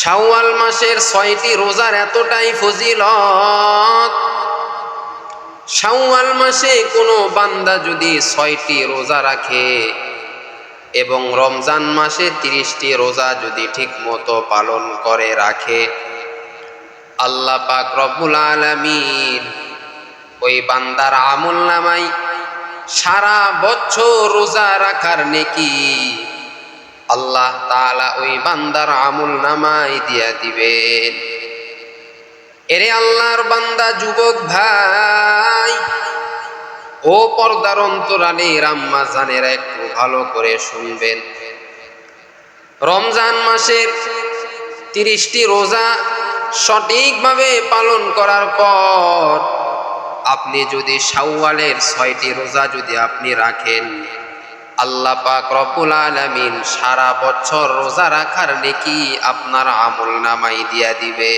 শাওয়াল মাসের ছয়টি রোজার এতটাই ফজিলত। শাওয়াল মাসে কোনো বান্দা যদি ছয়টি রোজা রাখে এবং রমজান মাসে তিরিশটি রোজা যদি ঠিক মতো পালন করে রাখে, আল্লাহ পাক রব্বুল আলামিন ওই বান্দার আমল নামাই সারা বছর রোজা রাখার নেকি আল্লাহ তাআলা ওই বান্দার আমল নামাই দিয়া দিবেন। এরে আল্লাহর বান্দা যুবক ভাই, ও পর্দার অন্তরালে রাম্মা জানেরা একটু ভালো করে শুনবেন। রমজান মাসের তিরিশটি রোজা সঠিকভাবে পালন করার পর আপনি যদি শাওয়ালের ছয়টি রোজা যদি আপনি রাখেন আল্লাহ পাক রব্বুল আলামিন সারা বছর রোজা রাখার নেকি আপনার আমল নামাই দিয়া দিবে।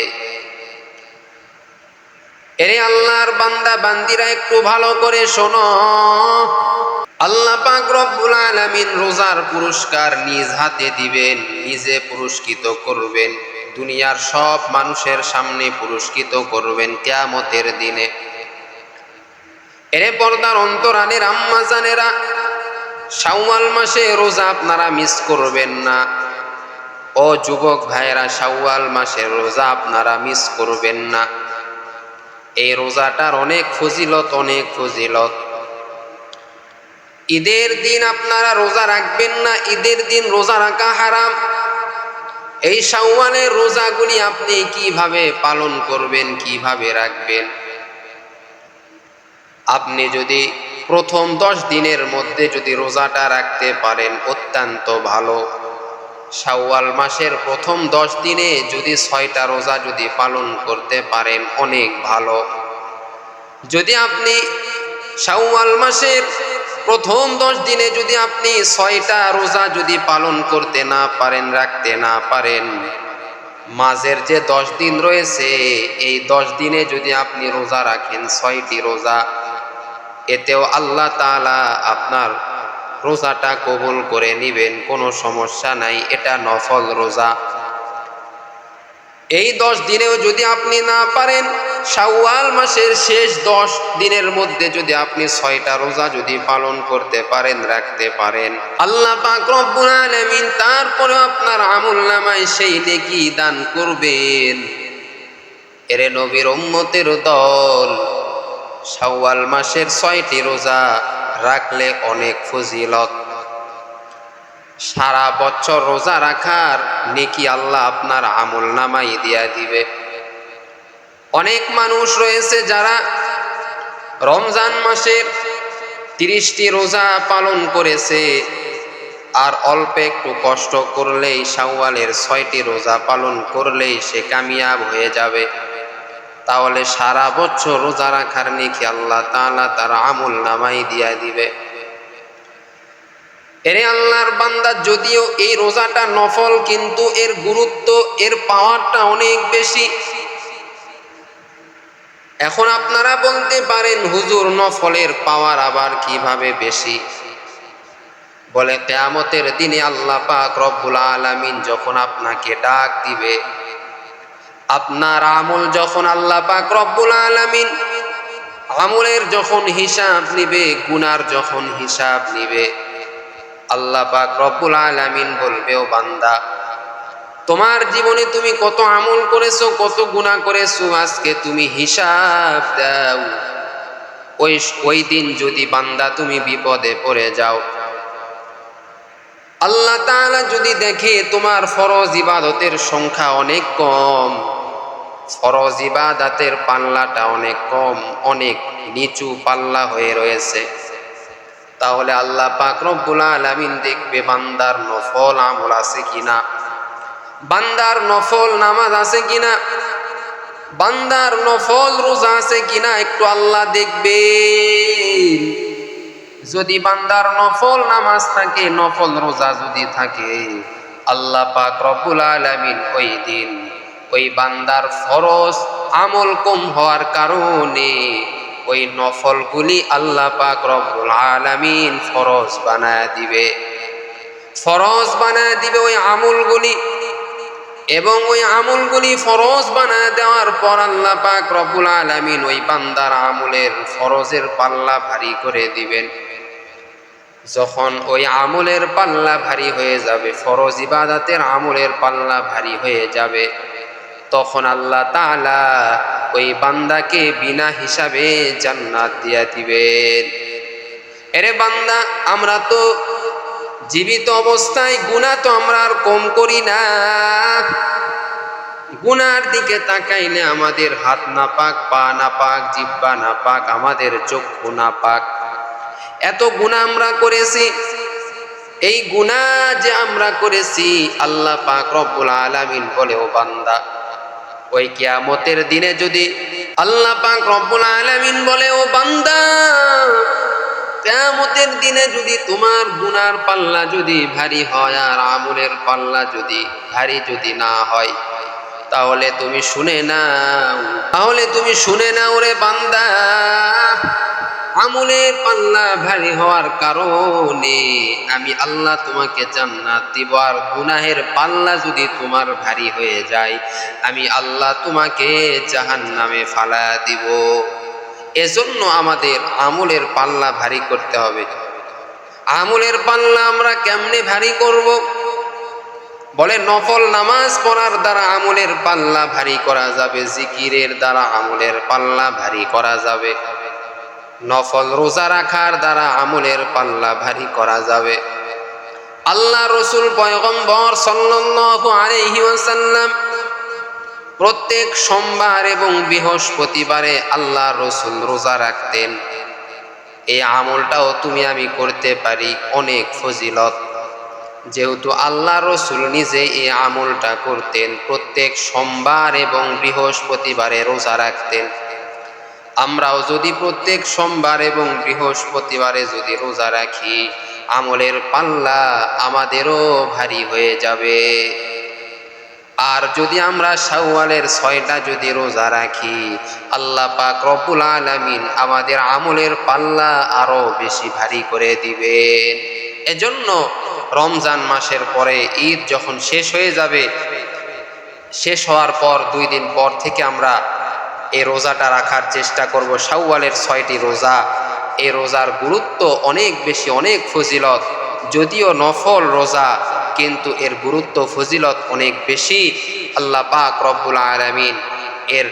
এরে আল্লাহর বান্দা, বান্দিরা একটু ভালো করে শোনো। আল্লাহ পাক রব্বুল আলামিন রোজার পুরস্কার নিজ হাতে দিবেন, নিজে পুরস্কৃত করবেন, দুনিয়ার সব মানুষের সামনে পুরস্কৃত করবেন কিয়ামতের দিনে। এরে পর্দার অন্তরালের আম্মা জানেরা শাওয়াল মাসে রোজা আপনারা মিস করবেন না। ও যুবক ভাইয়েরা, শাওয়াল মাসে রোজা আপনারা মিস করবেন না। এই রোজাটার অনেক ফজিলত অনেক ফজিলত। ঈদের দিন আপনারা রোজা রাখবেন না, ঈদের দিন রোজা রাখা হারাম। এই শাওয়ালের রোজাগুলি আপনি কীভাবে পালন করবেন, কীভাবে রাখবেন? আপনি যদি প্রথম দশ দিনের মধ্যে যদি রোজাটা রাখতে পারেন অত্যন্ত ভালো। শাওয়াল মাসের প্রথম দশ দিনে যদি ছয়টা রোজা যদি পালন করতে পারেন অনেক ভালো। যদি আপনি শাওয়াল মাসের প্রথম দশ দিনে যদি আপনি ছয়টা রোজা যদি পালন করতে না পারেন, রাখতে না পারেন, মাঝের যে দশ দিন রয়েছে, এই দশ দিনে যদি আপনি রোজা রাখেন, ছয়টি রোজা এতেও আল্লাহ তালা আপনার রোজাটা কবুল করে নিবেন, কোনো সমস্যা নাই, এটা নফল রোজা। এই দশ দিনেও যদি আপনি না পারেন, শাওয়াল মাসের শেষ দশ দিনের মধ্যে যদি আপনি ছয়টা রোজা যদি পালন করতে পারেন, রাখতে পারেন, আল্লাহ তারপরে আপনার আমুল নামায় সেই নেকি দান করবেন। এরে নবীর উম্মতের দল শাওয়াল মাসের ছয়টি রোজা রাখলে অনেক ফজিলত। সারা বছর রোজা রাখার নেকি আল্লাহ আপনার আমল নামাই দিয়া দিবে। অনেক মানুষ রয়েছে যারা রমজান মাসের তিরিশটি রোজা পালন করেছে আর অল্প একটু কষ্ট করলেই শাওয়ালের ছয়টি রোজা পালন করলেই সে কামিয়াব হয়ে যাবে। তাহলে সারা বছর রোজা রাখার নেকি আল্লাহ তাআলা তার আমল নামাই দিয়া দিবে। এরে আল্লাহর বান্দা, যদিও এই রোজাটা নফল, কিন্তু এর গুরুত্ব, এর পাওয়ারটা অনেক বেশি। এখন আপনারা বলতে পারেন, হুজুর, নফলের পাওয়ার আবার কীভাবে বেশি? বলে, কেয়ামতের দিনে আল্লাহ পাক রব্বুল আলামিন যখন আপনাকে ডাক দিবে আপনার আমল যখন আল্লাহ পাক রব্বুল আলামিন আমলের যখন হিসাব নিবে, গুনার যখন হিসাব নিবে, আল্লাহ পাক রব্বুল আলামিন বলবে, ও বান্দা, তোমার জীবনে তুমি কত আমল করেছ, কত গুণা করেছ, আজকে তুমি হিসাব দাও। ওই ওই দিন যদি বান্দা তুমি বিপদে পড়ে যাও, আল্লাহ যদি দেখে তোমার ফরজ ইবাদতের সংখ্যা অনেক কম ফরজ ইবাদাতের পাল্লাটা অনেক কম, অনেক নিচু পাল্লা হয়ে রয়েছে। তাহলে আল্লাহ পাক রব্বুল আলামিন দেখবে বান্দার নফল আমল আছে কিনা। বান্দার নফল নামাজ আছে কিনা। বান্দার নফল রোজা আছে কিনা একটু আল্লাহ দেখবে যদি বান্দার নফল নামাজ থাকে, নফল রোজা যদি থাকে, আল্লাহ পাক রব্বুল আলামিন ওই দিন ওই বান্দার ফরজ আমল কম হওয়ার কারণে ওই নফলগুলি আল্লাহ পাক রব্বুল আলামিন ফরজ বানায় দিবে। ফরজ বানায় দিবে ওই আমলগুলি। এবং ওই আমলগুলি ফরজ বানায় দেওয়ার পর আল্লাহ পাক রব্বুল আলামিন ওই বান্দার আমলের ফরজের পাল্লা ভারী করে দিবেন। যখন ওই আমলের পাল্লা ভারী হয়ে যাবে, ফরজ ইবাদাতের আমলের পাল্লা ভারী হয়ে যাবে। তখন আল্লাহ তাআলা ওই বান্দাকে বিনা হিসাবে জান্নাত দিয়া দিবেন। এরে বান্দা, আমরা তো জীবিত অবস্থায় গুণা তো আমরা আর কম করি না। গুনার দিকে তাকাইলে আমাদের হাত না পাক পা না পাক জিব্বা না পাক আমাদের চক্ষু না পাক এত গুণা আমরা করেছি। এই গুণা যে আমরা করেছি, আল্লাহ পাক রব্বুল আলামিন বলে, ও বান্দা ওই কিয়ামতের দিনে যদি আল্লাহ পাক রব্বুল আলামিন বলে, ও বান্দা, কেয়ামতের দিনে যদি তোমার গুনার পাল্লা যদি ভারী হয় আর আমলের পাল্লা যদি ভারী যদি না হয়, তাহলে তুমি শুনে নাও, তাহলে তুমি শুনে নাও রে বান্দা। আমলের পাল্লা ভারী হওয়ার কারণে আমি আল্লাহ তোমাকে জান্নাত দিব। আর গুনাহের পাল্লা যদি তোমার ভারী হয়ে যায়, আমি আল্লাহ তোমাকে জাহান নামে ফালা দিব। এজন্য আমাদের আমলের পাল্লা ভারী করতে হবে। আমলের পাল্লা আমরা কেমনে ভারী করব? বলে নফল নামাজ পড়ার দ্বারা আমলের পাল্লা ভারী করা যাবে, জিকিরের দ্বারা আমলের পাল্লা ভারী করা যাবে। নফল রোজা রাখার দ্বারা আমলের পাল্লা ভারী করা যাবে। আল্লাহ রসুল পয়গম্বর ওয়াসাল্লাম প্রত্যেক সোমবার এবং বৃহস্পতিবারে আল্লাহ রসুল রোজা রাখতেন। এই আমলটাও তুমি আমি করতে পারি, অনেক ফজিলত। যেহেতু আল্লাহ রসুল নিজে এই আমলটা করতেন, প্রত্যেক সোমবার এবং বৃহস্পতিবারে রোজা রাখতেন। আমরাও যদি প্রত্যেক সোমবার এবং বৃহস্পতিবারে যদি রোজা রাখি, আমলের পাল্লা আমাদেরও ভারী হয়ে যাবে। আর যদি আমরা শাওয়ালের ছয়টা যদি রোজা রাখি, আল্লাহ পাক রব্বুল আলামিন আমাদের আমলের পাল্লা আরও বেশি ভারী করে দিবেন। এজন্য রমজান মাসের পরে ঈদ যখন শেষ হয়ে যাবে, শেষ হওয়ার পর দুই দিন পর থেকে আমরা এই রোজাটা রাখার চেষ্টা করব। শাওয়ালের ছয়টি রোজা। এই রোজার গুরুত্ব অনেক বেশি, অনেক ফজিলত। যদিও নফল রোজা, কিন্তু এর গুরুত্ব, ফজিলত অনেক বেশি। আল্লাহ পাক রব্বুল আলামিন এর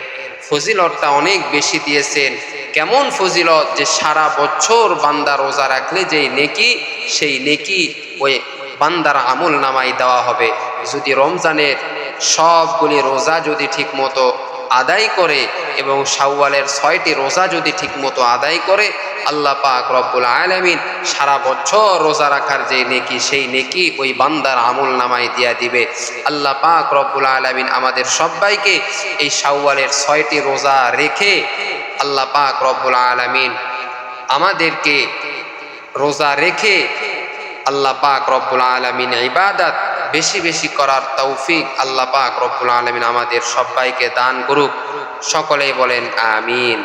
ফজিলতটা অনেক বেশি দিয়েছেন। কেমন ফজিলত যে সারা বছর বান্দা রোজা রাখলে যেই নেকি, সেই নেকি ওই বান্দার আমল নামাই দেওয়া হবে। যদি রমজানের সবগুলি রোজা যদি ঠিক মতো আদায় করে এবং শাওয়ালের ছয়টি রোজা যদি ঠিকমতো আদায় করে, আল্লাহ পাক রব্বুল আলামিন সারা বছর রোজা রাখার যে নেকি, সেই নেকি ওই বান্দার আমল নামায় দিয়া দিবে। আল্লাহ পাক রব্বুল আলামিন আমাদের সবাইকে এই শাওয়ালের ছয়টি রোজা রেখে আল্লাহ পাক রব্বুল আলামিন আমাদেরকে রোজা রেখে আল্লাহ পাক রব্বুল আলামিন ইবাদত বেশি বেশি করার তৌফিক আল্লাহ পাক রব্বুল আলমিন আমাদের সবাইকে দান করুক। সকলেই বলেন, আমিন।